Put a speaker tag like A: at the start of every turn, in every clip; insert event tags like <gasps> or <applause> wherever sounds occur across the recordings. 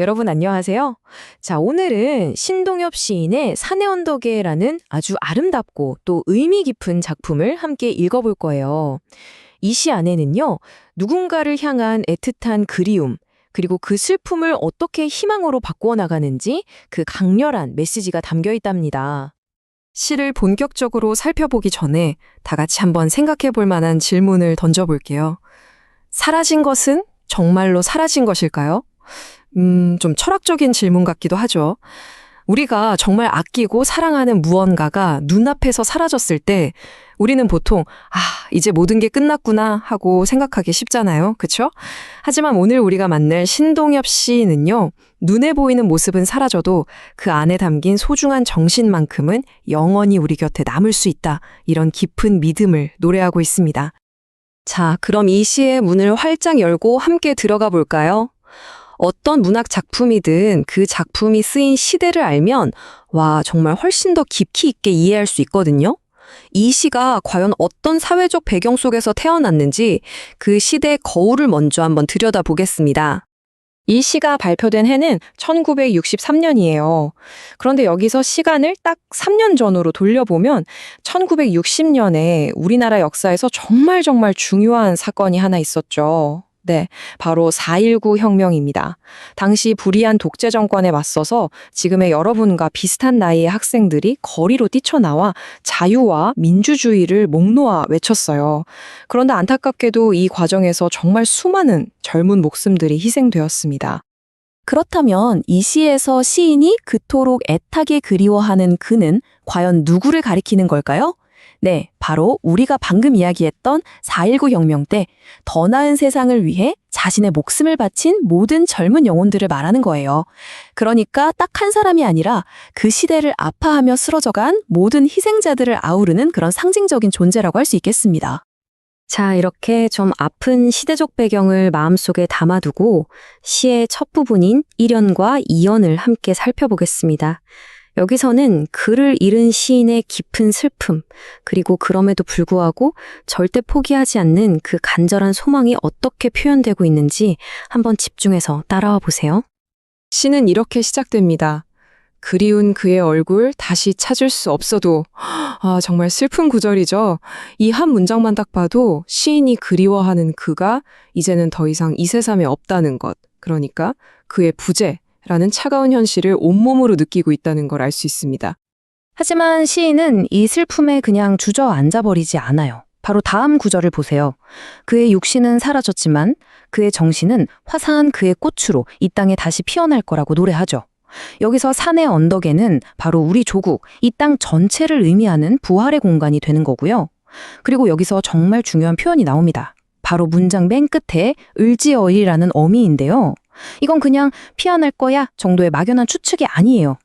A: 여러분 안녕하세요. 자, 오늘은 신동엽 시인의 산의 언덕에라는 아주 아름답고 또 의미 깊은 작품을 함께 읽어볼 거예요. 이 시 안에는요, 누군가를 향한 애틋한 그리움, 그리고 그 슬픔을 어떻게 희망으로 바꾸어 나가는지 그 강렬한 메시지가 담겨 있답니다.
B: 시를 본격적으로 살펴보기 전에 다 같이 한번 생각해 볼 만한 질문을 던져볼게요. 사라진 것은 정말로 사라진 것일까요? 음, 좀 철학적인 질문 같기도 하죠. 우리가 정말 아끼고 사랑하는 무언가가 눈앞에서 사라졌을 때 우리는 보통 아, 이제 모든 게 끝났구나 하고 생각하기 쉽잖아요. 그쵸? 하지만 오늘 우리가 만날 신동엽 시인은요. 눈에 보이는 모습은 사라져도 그 안에 담긴 소중한 정신만큼은 영원히 우리 곁에 남을 수 있다. 이런 깊은 믿음을 노래하고 있습니다. 자, 그럼 이 시의 문을 활짝 열고 함께 들어가 볼까요? 어떤 문학 작품이든 그 작품이 쓰인 시대를 알면 와, 정말 훨씬 더 깊이 있게 이해할 수 있거든요. 이 시가 과연 어떤 사회적 배경 속에서 태어났는지 그 시대의 거울을 먼저 한번 들여다보겠습니다. 이 시가 발표된 해는 1963년이에요. 그런데 여기서 시간을 딱 3년 전으로 돌려보면 1960년에 우리나라 역사에서 정말 정말 중요한 사건이 하나 있었죠. 네, 바로 4.19 혁명입니다. 당시 불의한 독재 정권에 맞서서 지금의 여러분과 비슷한 나이의 학생들이 거리로 뛰쳐나와 자유와 민주주의를 목 놓아 외쳤어요. 그런데 안타깝게도 이 과정에서 정말 수많은 젊은 목숨들이 희생되었습니다. 그렇다면 이 시에서 시인이 그토록 애타게 그리워하는 그는 과연 누구를 가리키는 걸까요? 네, 바로 우리가 방금 이야기했던 4.19 혁명 때 더 나은 세상을 위해 자신의 목숨을 바친 모든 젊은 영혼들을 말하는 거예요. 그러니까 딱 한 사람이 아니라 그 시대를 아파하며 쓰러져간 모든 희생자들을 아우르는 그런 상징적인 존재라고 할 수 있겠습니다. 자, 이렇게 좀 아픈 시대적 배경을 마음속에 담아두고 시의 첫 부분인 1연과 2연을 함께 살펴보겠습니다. 여기서는 글을 잃은 시인의 깊은 슬픔, 그리고 그럼에도 불구하고 절대 포기하지 않는 그 간절한 소망이 어떻게 표현되고 있는지 한번 집중해서 따라와 보세요. 시는 이렇게 시작됩니다. 그리운 그의 얼굴 다시 찾을 수 없어도, <gasps> 아, 정말 슬픈 구절이죠. 이 한 문장만 딱 봐도 시인이 그리워하는 그가 이제는 더 이상 이 세상에 없다는 것. 그러니까 그의 부재, 라는 차가운 현실을 온몸으로 느끼고 있다는 걸 알 수 있습니다. 하지만 시인은 이 슬픔에 그냥 주저앉아 버리지 않아요. 바로 다음 구절을 보세요. 그의 육신은 사라졌지만 그의 정신은 화사한 그의 꽃으로 이 땅에 다시 피어날 거라고 노래하죠. 여기서 산의 언덕에는 바로 우리 조국, 이 땅 전체를 의미하는 부활의 공간이 되는 거고요. 그리고 여기서 정말 중요한 표현이 나옵니다. 바로 문장 맨 끝에 을지어일이라는 어미인데요. 이건 그냥 피어날 거야 정도의 막연한 추측이 아니에요.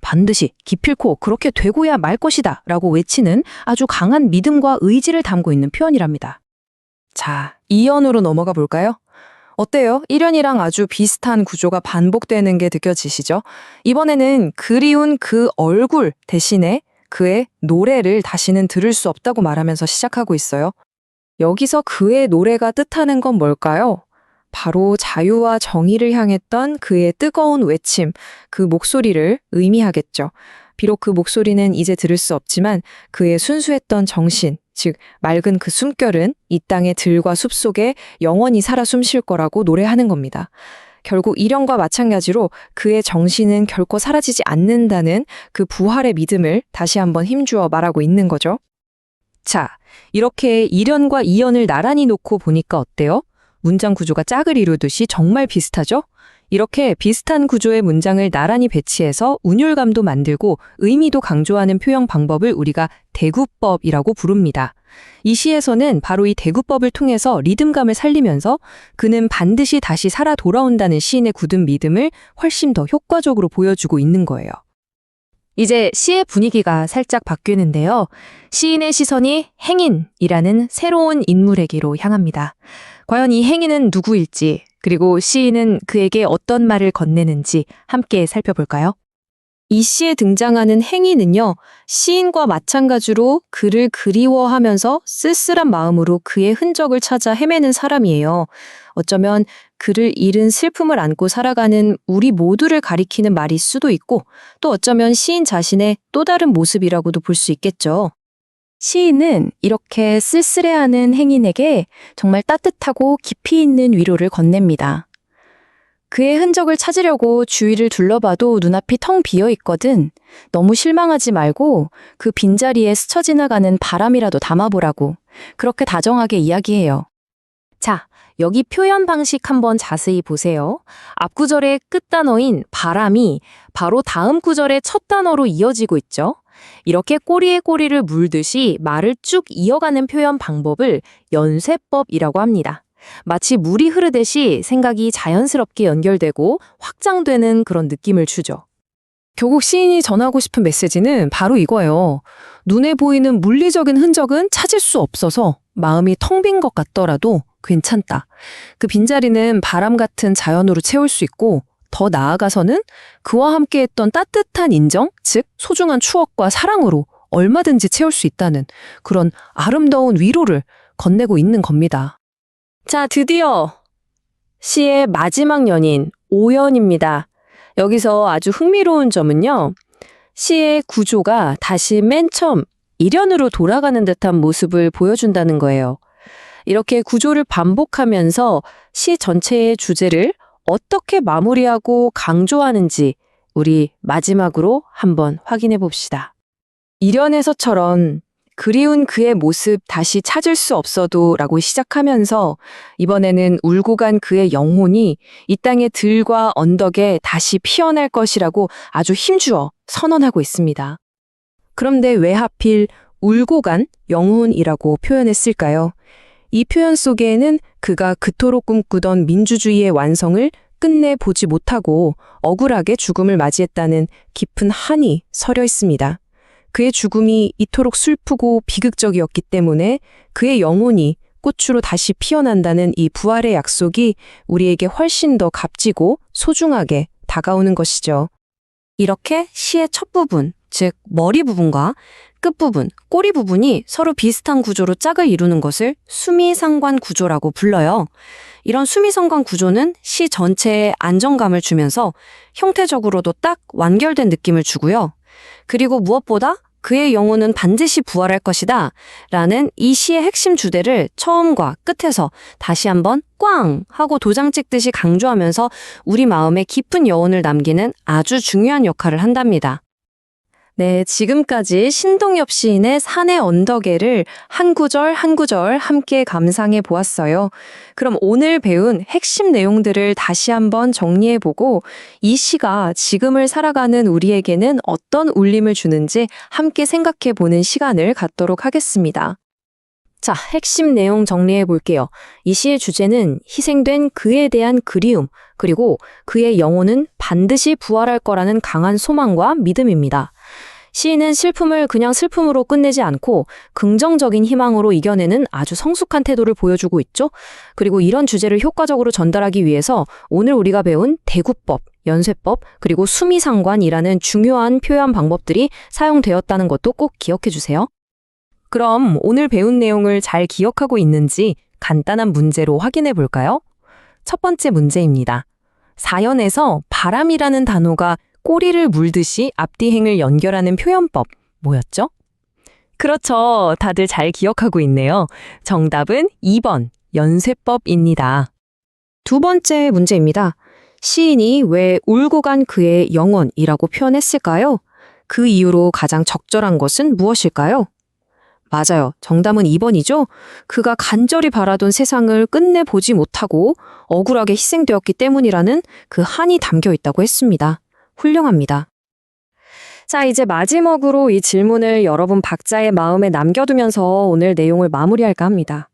B: 반드시 기필코 그렇게 되고야 말 것이다 라고 외치는 아주 강한 믿음과 의지를 담고 있는 표현이랍니다. 자, 2연으로 넘어가 볼까요? 어때요? 1연이랑 아주 비슷한 구조가 반복되는 게 느껴지시죠? 이번에는 그리운 그 얼굴 대신에 그의 노래를 다시는 들을 수 없다고 말하면서 시작하고 있어요. 여기서 그의 노래가 뜻하는 건 뭘까요? 바로 자유와 정의를 향했던 그의 뜨거운 외침, 그 목소리를 의미하겠죠. 비록 그 목소리는 이제 들을 수 없지만 그의 순수했던 정신, 즉 맑은 그 숨결은 이 땅의 들과 숲 속에 영원히 살아 숨쉴 거라고 노래하는 겁니다. 결국 이령과 마찬가지로 그의 정신은 결코 사라지지 않는다는 그 부활의 믿음을 다시 한번 힘주어 말하고 있는 거죠. 자, 이렇게 1연과 2연을 나란히 놓고 보니까 어때요? 문장 구조가 짝을 이루듯이 정말 비슷하죠? 이렇게 비슷한 구조의 문장을 나란히 배치해서 운율감도 만들고 의미도 강조하는 표현 방법을 우리가 대구법이라고 부릅니다. 이 시에서는 바로 이 대구법을 통해서 리듬감을 살리면서 그는 반드시 다시 살아 돌아온다는 시인의 굳은 믿음을 훨씬 더 효과적으로 보여주고 있는 거예요. 이제 시의 분위기가 살짝 바뀌는데요. 시인의 시선이 행인이라는 새로운 인물에게로 향합니다. 과연 이 행인은 누구일지, 그리고 시인은 그에게 어떤 말을 건네는지 함께 살펴볼까요? 이 시에 등장하는 행인은요, 시인과 마찬가지로 그를 그리워하면서 쓸쓸한 마음으로 그의 흔적을 찾아 헤매는 사람이에요. 어쩌면 그를 잃은 슬픔을 안고 살아가는 우리 모두를 가리키는 말일 수도 있고 또 어쩌면 시인 자신의 또 다른 모습이라고도 볼 수 있겠죠.
A: 시인은 이렇게 쓸쓸해하는 행인에게 정말 따뜻하고 깊이 있는 위로를 건넵니다. 그의 흔적을 찾으려고 주위를 둘러봐도 눈앞이 텅 비어 있거든. 너무 실망하지 말고 그 빈자리에 스쳐 지나가는 바람이라도 담아보라고. 그렇게 다정하게 이야기해요. 자, 여기 표현 방식 한번 자세히 보세요. 앞 구절의 끝 단어인 바람이 바로 다음 구절의 첫 단어로 이어지고 있죠. 이렇게 꼬리에 꼬리를 물듯이 말을 쭉 이어가는 표현 방법을 연쇄법이라고 합니다. 마치 물이 흐르듯이 생각이 자연스럽게 연결되고 확장되는 그런 느낌을 주죠.
B: 결국 시인이 전하고 싶은 메시지는 바로 이거예요. 눈에 보이는 물리적인 흔적은 찾을 수 없어서 마음이 텅 빈 것 같더라도 괜찮다. 그 빈자리는 바람 같은 자연으로 채울 수 있고 더 나아가서는 그와 함께 했던 따뜻한 인정, 즉 소중한 추억과 사랑으로 얼마든지 채울 수 있다는 그런 아름다운 위로를 건네고 있는 겁니다.
A: 자, 드디어 시의 마지막 연인 오연입니다. 여기서 아주 흥미로운 점은요. 시의 구조가 다시 맨 처음 일연으로 돌아가는 듯한 모습을 보여준다는 거예요. 이렇게 구조를 반복하면서 시 전체의 주제를 어떻게 마무리하고 강조하는지 우리 마지막으로 한번 확인해 봅시다. 일연에서처럼 그리운 그의 모습 다시 찾을 수 없어도 라고 시작하면서 이번에는 울고 간 그의 영혼이 이 땅의 들과 언덕에 다시 피어날 것이라고 아주 힘주어 선언하고 있습니다. 그런데 왜 하필 울고 간 영혼이라고 표현했을까요? 이 표현 속에는 그가 그토록 꿈꾸던 민주주의의 완성을 끝내 보지 못하고 억울하게 죽음을 맞이했다는 깊은 한이 서려 있습니다. 그의 죽음이 이토록 슬프고 비극적이었기 때문에 그의 영혼이 꽃으로 다시 피어난다는 이 부활의 약속이 우리에게 훨씬 더 값지고 소중하게 다가오는 것이죠. 이렇게 시의 첫 부분, 즉 머리 부분과 끝 부분, 꼬리 부분이 서로 비슷한 구조로 짝을 이루는 것을 수미상관 구조라고 불러요. 이런 수미상관 구조는 시 전체에 안정감을 주면서 형태적으로도 딱 완결된 느낌을 주고요. 그리고 무엇보다 그의 영혼은 반드시 부활할 것이다. 라는 이 시의 핵심 주제를 처음과 끝에서 다시 한번 꽝! 하고 도장 찍듯이 강조하면서 우리 마음에 깊은 여운을 남기는 아주 중요한 역할을 한답니다. 네, 지금까지 신동엽 시인의 산의 언덕에를 한 구절 한 구절 함께 감상해 보았어요. 그럼 오늘 배운 핵심 내용들을 다시 한번 정리해 보고 이 시가 지금을 살아가는 우리에게는 어떤 울림을 주는지 함께 생각해 보는 시간을 갖도록 하겠습니다. 자, 핵심 내용 정리해 볼게요. 이 시의 주제는 희생된 그에 대한 그리움, 그리고 그의 영혼은 반드시 부활할 거라는 강한 소망과 믿음입니다. 시인은 슬픔을 그냥 슬픔으로 끝내지 않고 긍정적인 희망으로 이겨내는 아주 성숙한 태도를 보여주고 있죠. 그리고 이런 주제를 효과적으로 전달하기 위해서 오늘 우리가 배운 대구법, 연쇄법, 그리고 수미상관이라는 중요한 표현 방법들이 사용되었다는 것도 꼭 기억해 주세요. 그럼 오늘 배운 내용을 잘 기억하고 있는지 간단한 문제로 확인해 볼까요? 첫 번째 문제입니다. 사연에서 바람이라는 단어가 꼬리를 물듯이 앞뒤 행을 연결하는 표현법 뭐였죠? 그렇죠. 다들 잘 기억하고 있네요. 정답은 2번 연쇄법입니다. 두 번째 문제입니다. 시인이 왜 울고 간 그의 영혼이라고 표현했을까요? 그 이유로 가장 적절한 것은 무엇일까요? 맞아요. 정답은 2번이죠. 그가 간절히 바라던 세상을 끝내 보지 못하고 억울하게 희생되었기 때문이라는 그 한이 담겨 있다고 했습니다. 훌륭합니다. 자, 이제 마지막으로 이 질문을 여러분 각자의 마음에 남겨두면서 오늘 내용을 마무리할까 합니다.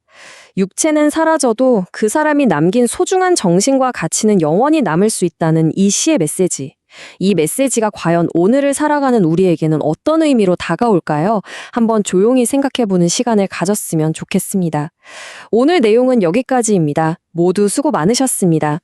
A: 육체는 사라져도 그 사람이 남긴 소중한 정신과 가치는 영원히 남을 수 있다는 이 시의 메시지. 이 메시지가 과연 오늘을 살아가는 우리에게는 어떤 의미로 다가올까요? 한번 조용히 생각해보는 시간을 가졌으면 좋겠습니다. 오늘 내용은 여기까지입니다. 모두 수고 많으셨습니다.